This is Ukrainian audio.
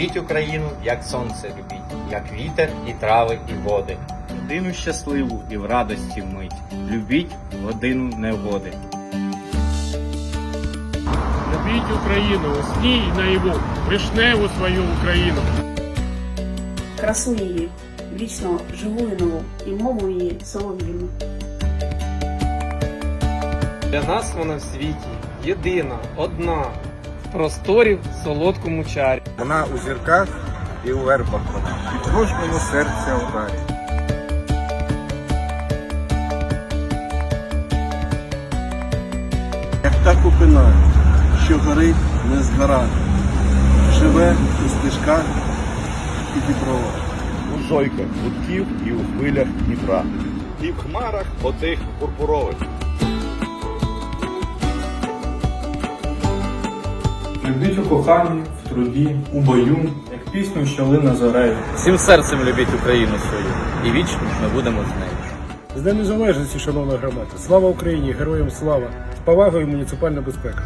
Любіть Україну, як сонце любіть, як вітер і трави, і води. Годину щасливу і в радості мить. Любіть годину негоди. Любіть Україну у сні й наяву, вишневу свою Україну. красу її, вічно живу і нову, і мову її солов'їну. Для нас вона в світі єдина, одна, в просторі в солодкому чарі. Вона у зірках і у вербах вона, і в кожному серця ударі. як та купина, що горить не згора, живе у стежках і дібровах. у зойках гудків і у хвилях Дніпра, і в хмарах отих пурпурових. Любіть у коханні, в труді, у бою, як пісню, що лина зорею. Всім серцем любіть Україну свою, і вічно ми будемо з нею. З Днем Незалежності, шановна громада! Слава Україні! Героям слава! З повагою муніципальна безпека!